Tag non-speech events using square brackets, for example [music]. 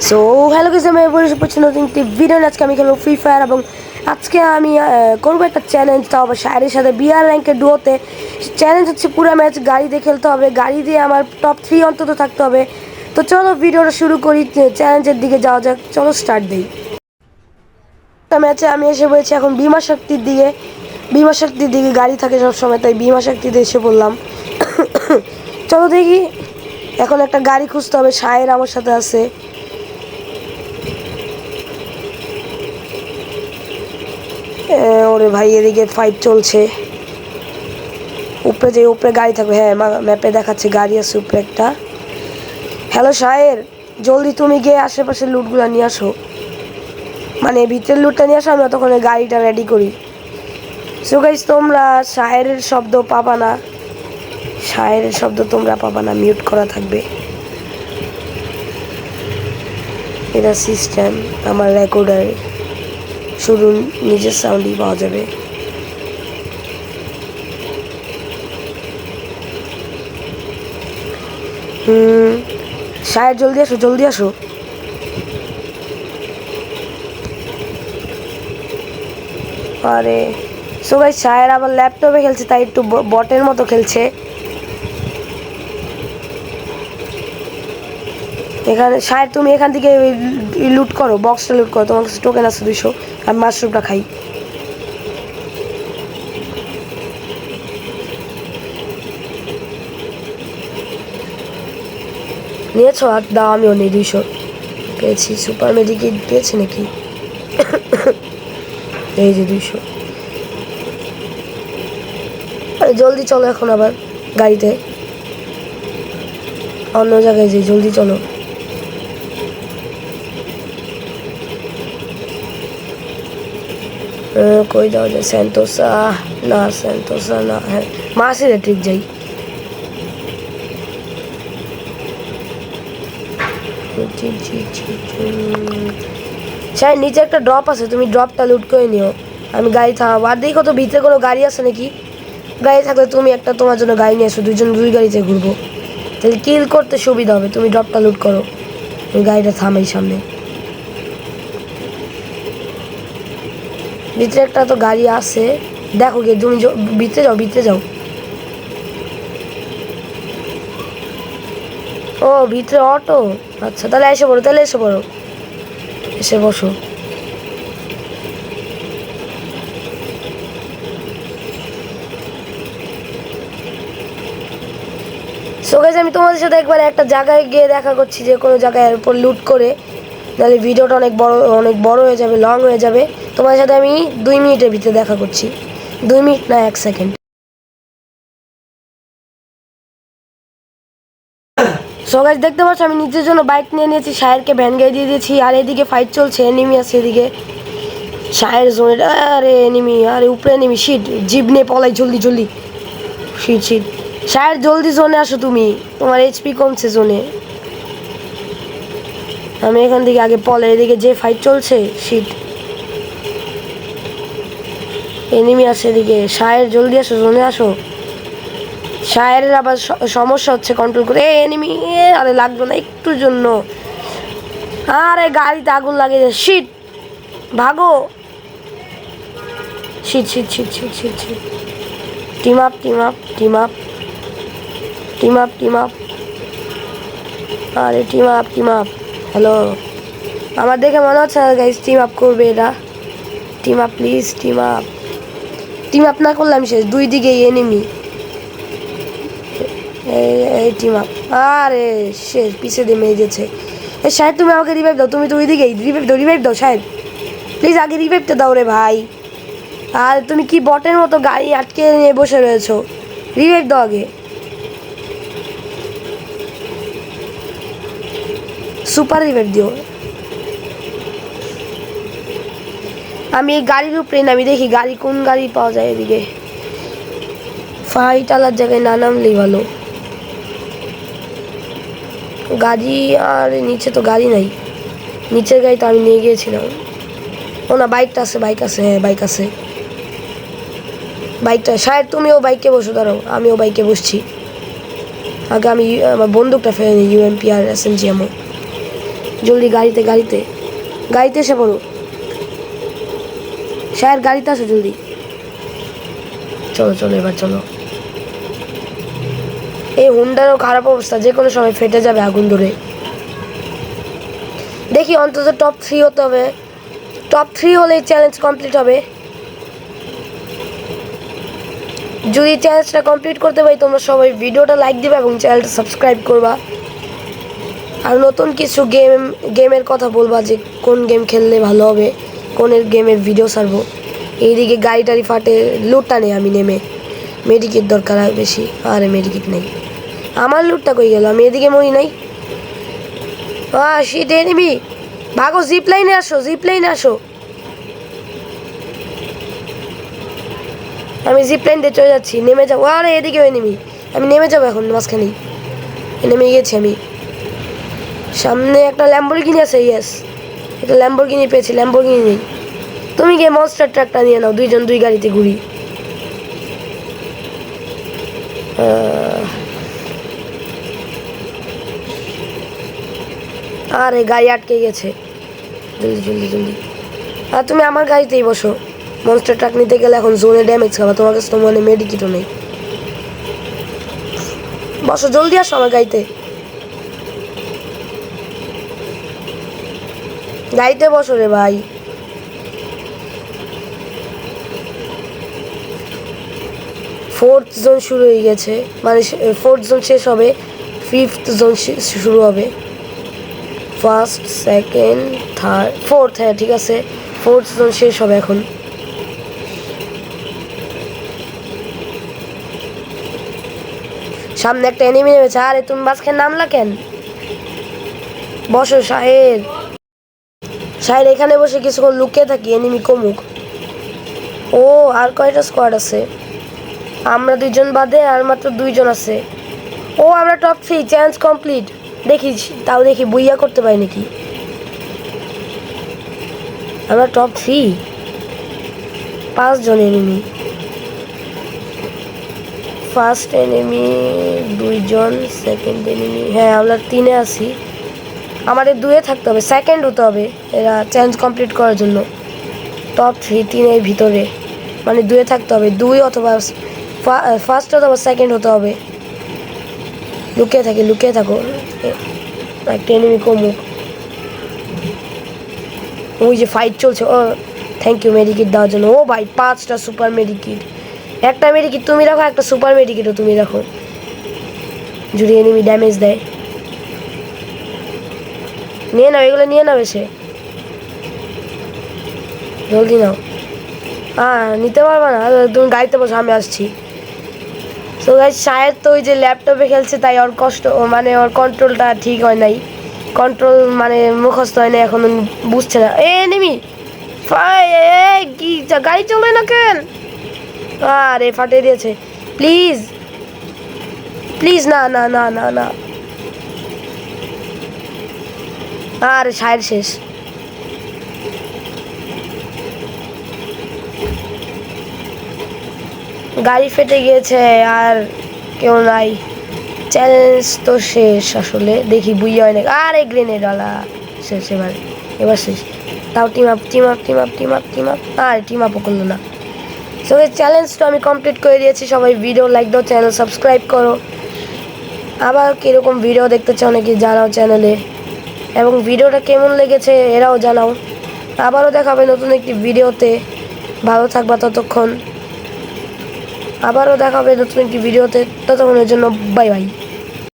So hello কিছু আমি বসে পড়ছি নতুন একটি ভিডিও আজকে আমি খেলব ফ্রি ফায়ার এবং আজকে আমি করব একটা চ্যালেঞ্জ তাও আবার শায়ের সাথে বিআর র্যাঙ্কের ডুয়োতে চ্যালেঞ্জ হচ্ছে পুরো ম্যাচ গাড়ি দিয়ে খেলতে হবে। গাড়ি দিয়ে আমার টপ থ্রি অন্তত থাকতে হবে। তো চলো ভিডিওটা শুরু করি। চ্যালেঞ্জের দিকে যাওয়া যাক। চলো স্টার্ট দিই। একটা ম্যাচে আমি এসে পড়েছি এখন বিমা শক্তির দিকে। বিমা শক্তির দিকে গাড়ি থাকে সবসময়, তাই বিমা শক্তিতে এসে পড়লাম। [coughs] চলো দেখি। এখন একটা গাড়ি খুঁজতে হবে। শায়ের আমার সাথে আছে এ, ওরে ভাই, এদিকে ফাইট চলছে। উপরে যে উপরে গাড়ি থাকবে। হ্যাঁ ম্যাপে দেখাচ্ছে, গাড়ি আছে উপরে একটা। হ্যালো শায়ের জলদি তুমি গিয়ে আশেপাশের লুটগুলো নিয়ে আসো। মানে ভিতরের লুটটা নিয়ে আসো আমরা তখন গাড়িটা রেডি করি। সো গাইস তোমরা শায়েরের শব্দ পাবা না। শায়েরের শব্দ তোমরা পাবা না মিউট করা থাকবে। এটা সিস্টেম আমার রেকর্ডারে শুধু নিজের সাউন্ডই পাওয়া যাবে। হুম, শায়ের জলদি আসো জলদি আসো। আরে সো ভাই শায়ের আবার ল্যাপটপে খেলছে, তাই একটু বটের মতো খেলছে। এখানে শায়ের তুমি এখান থেকে লুট করো বক্সটা লুট করো, তোমার টোকেন আছে দুশো আমি মাশরুমটা খাই। নিয়েছো? আর দাও, আমিও নেই, দুইশো। পেয়েছি সুপার মেডিকেট পেয়েছি নাকি? এই যে দুইশো। আরে, জলদি চলো এখন আবার গাড়িতে। অন্য জায়গায় যাই, জলদি চলো। কই যাওয়া যায় স্যান্টোসা না স্যান্টোসা না হ্যাঁ মাস ইলেকট্রিক যাই। সাই নিচে একটা ড্রপ আছে, তুমি ড্রপটা লুট করে নিও। আমি গাড়ি থামাবো। আর দেখো তো, ভিতরে কোনো গাড়ি আছে নাকি? গাড়ি থাকলে তুমি একটা তোমার জন্য গাড়ি নিয়ে এসো দুজন দুই গাড়িতে ঘুরবো। তাহলে কিল করতে সুবিধা হবে, তুমি ড্রপটা লুট করো। গাড়িটা থামাই সামনে। ভিতরে একটা তো গাড়ি আছে। দেখো গিয়ে তুমি ভিতরে যাও ভিতরে যাও। ও, ভিতরে অটো? আচ্ছা তাহলে এসে পড়ো, তাহলে এসে পড়ো। এসে বসো। সো আমি তোমাদের সাথে একবার একটা জায়গায় গিয়ে দেখা করছি, যে কোনো জায়গায় উপর লুট করে। নাহলে ভিডিওটা অনেক বড় অনেক বড় হয়ে যাবে লং হয়ে যাবে। তোমাদের সাথে আমি দুই মিনিটের ভিতরে দেখা করছি। দুই মিনিট না, এক সেকেন্ড। সো গাইজ দেখতে পাচ্ছ, আমি নিজের জন্য বাইক নিয়ে নিয়েছি শায়েরকে ভ্যান গাড়ি দিয়ে দিয়েছি, আর এদিকে ফাইট চলছে এনিমি আছে এদিকে। শায়ের জোনে আরে এনিমি আরে উপরে এনিমি শিট জিপ নিয়ে পলাই, জলদি জলদি। শিট শিট শায়ের জলদি জোনে আসো তুমি, তোমার এইচপি কমছে জোনে। আমি এখান থেকে আগে পলে এদিকে যে ফাইট চলছে শিট এনিমি আছে এদিকে। শায়ের, জলদি আসো জোনে আসো। শায়ের আবার সমস্যা হচ্ছে কন্ট্রোল করে। এ, এনিমি আরে লাগবে না, একটুর জন্য। আরে গাড়িতে আগুন লাগে শিট ভাগো। Shit shit shit shit shit shit team up team up team up team up team up আরে team up team up hello আমার দেখে মনে হচ্ছে গাইজ টিম আপ করবে এরা team up please team up team up না করলাম শেষ, দুই দিকে এনিমি এই টিম আপ আরে, শেষ, পিছে দিয়ে মেয়ে গেছে এ, সাহেব, তুমি আমাকে রিভাইভ দাও, তুমি তো ওই দিকেই রিভাইভ দাও রিভাইভ দাও, সাহেব। প্লিজ আগে রিভাইভটা দাও রে ভাই। আর তুমি কি বটের মতো গাড়ি আটকে নিয়ে বসে রয়েছো? রিভাইভ দাও আগে। সুপার রিভাইভ দিও। আমি এই গাড়ির উপরে নামি, দেখি গাড়ি কোন গাড়ি পাওয়া যায় এদিকে? ফাইট আলার জায়গায় না নামলেই ভালো। গাড়ি আর নিচে তো গাড়ি নাই। নিচের গাড়ি তো আমি নিয়ে গিয়েছিলাম। ও না, বাইকটা আছে, বাইক আছে হ্যাঁ বাইক আছে। বাইকটা শায়দ তুমিও বাইকে বসো, দাঁড়াও, আমিও বাইকে বসছি। আগে আমি আমার বন্দুকটা ফেলে নিই ইউএমপি আর এস এম জি এমও জলদি গাড়িতে গাড়িতে। গাড়িতে এসে পড়ো। শায়ের গাড়িতে আসো জলদি। চলো চলো এবার চলো। এই হুন্ডারও খারাপ অবস্থা যে কোনো সময় ফেটে যাবে আগুন ধরে। দেখি অন্তত টপ থ্রি হতে হবে। টপ থ্রি হলেই চ্যালেঞ্জ কমপ্লিট হবে। যদি চ্যালেঞ্জটা কমপ্লিট করতে পারি তোমরা সবাই ভিডিওটা লাইক দিবে এবং চ্যানেলটা সাবস্ক্রাইব করবা। আর নতুন কিছু গেম গেমের কথা বলবা যে কোন গেম খেললে ভালো হবে। কোনের গেমের ভিডিও ছাড়বো। এইদিকে গাড়ি টাড়ি ফাটে লুটটা নেই আমি নেমে। মেডিকেট দরকার আর বেশি, আরে মেডিকেট নেই। আমার লুটটা কই গেল? আমি এদিকে মরি নাই। আ শিট এনিমি ভাগো জিপ লাইনে আসো জিপ লাইনে আসো। আমি জিপ লাইন দিয়ে চলে যাচ্ছি, নেমে যাব। আরে এদিকে এনিমি আমি নেমে যাব এখন, মাঝখানেই। নেমে গেছি আমি। সামনে একটা ল্যাম্বরগিনি আছে ইয়েস একটা ল্যাম্বরগিনি পেয়েছি ল্যাম্বরগিনি নেই। তুমি গিয়ে মনস্টার ট্রাকটা নিয়ে নাও, দুইজন দুই গাড়িতে ঘুরি। আরে, গাড়ি আটকে গেছে। জলদি জলদি জলদি। আর তুমি আমার গাড়িতেই বসো। মনস্টার ট্রাক নিতে গেলে এখন জোনে ড্যামেজ খাবা, তোমার কাছে তো মানে মেডিকিটও নেই। বসো, জলদি আসো আমার গাড়িতে। গাড়িতে বসো রে ভাই। ফোর্থ জোন শুরু হয়ে গেছে। মানে ফোর্থ জোন শেষ হবে ফিফথ জোন শুরু হবে। ফার্স্ট সেকেন্ড থার্ড ফোর্থ হ্যাঁ ঠিক আছে। ফোর্থ জোন শেষ হবে এখন। সামনে একটা এনিমি নেমেছে। আরে, তুমি মাঝখানে নামলা কেন? বসো শাহের শাহের এখানে বসে কিছুক্ষণ লুকিয়ে থাকি এনিমি কমুক। ও, আর কয়টা স্কোয়াড আছে? আমরা দুইজন বাদে আর মাত্র দুইজন আছে। ও, আমরা টপ থ্রি চ্যালেঞ্জ কমপ্লিট দেখি, তাও দেখি বুইয়া করতে পারি নাকি? আমরা টপ থ্রি পাঁচজন এনিমি ফার্স্ট এনিমি দুইজন সেকেন্ড এনিমি হ্যাঁ আমরা তিনে আছি। আমাদের দুয়ে থাকতে হবে সেকেন্ড হতে হবে এরা চ্যালেঞ্জ কমপ্লিট করার জন্য। টপ থ্রি তিনের ভিতরে। মানে দুয়ে থাকতে হবে, দুই অথবা ফার্স্ট অথবা সেকেন্ড হতে হবে। লুকিয়ে থাকে, লুকিয়ে থাকো। একটা এনিমি কমুক। ওই যে ফাইট চলছে, ও থ্যাংক ইউ মেডিকিট দেওয়ার জন্য। ও ভাই, পাঁচটা সুপার মেডিকিট একটা মেডিকিট তুমি রাখো, একটা সুপার মেডিকিটও তুমি রাখো। যদি এনিমি ড্যামেজ দেয়। নিয়ে নাও, এগুলো নিয়ে নাও এসে। জলদি নাও। হ্যাঁ নিতে পারবা না? তুমি গাড়িতে বসে, আমি আসছি। তো গাইজ তো ওই যে ল্যাপটপে খেলছে, তাই ওর কষ্ট মানে ওর কন্ট্রোলটা ঠিক হয় নাই। কন্ট্রোল মানে মুখস্থ হয় না এখন বুঝছে না। এ নিমি কি গাড়ি চলে না কেন? আরে, ফাটিয়ে দিয়েছে। প্লিজ প্লিজ না না না না না। আরে শায়ের শেষ। গাড়ি ফেটে গিয়েছে আর কেউ নাই। চ্যালেঞ্জ তো শেষ আসলে, দেখি বুইয়া হয় না আরে গ্রেনেডওয়ালা, শেষ এবার এবার শেষ। তাও team up team up team up team up team up আর টিম আপও করল না। সো এই চ্যালেঞ্জটা আমি কমপ্লিট করে দিয়েছি। সবাই ভিডিও লাইক দাও চ্যানেল সাবস্ক্রাইব করো। আবার কীরকম ভিডিও দেখতে চাও নাকি জানাও চ্যানেলে এবং ভিডিওটা কেমন লেগেছে এরাও জানাও। আবারও দেখাবে নতুন একটি ভিডিওতে। ভালো থাকবা ততক্ষণ। আবারও দেখাবে নতুন একটি ভিডিওতে। ততক্ষণের জন্য বাই বাই।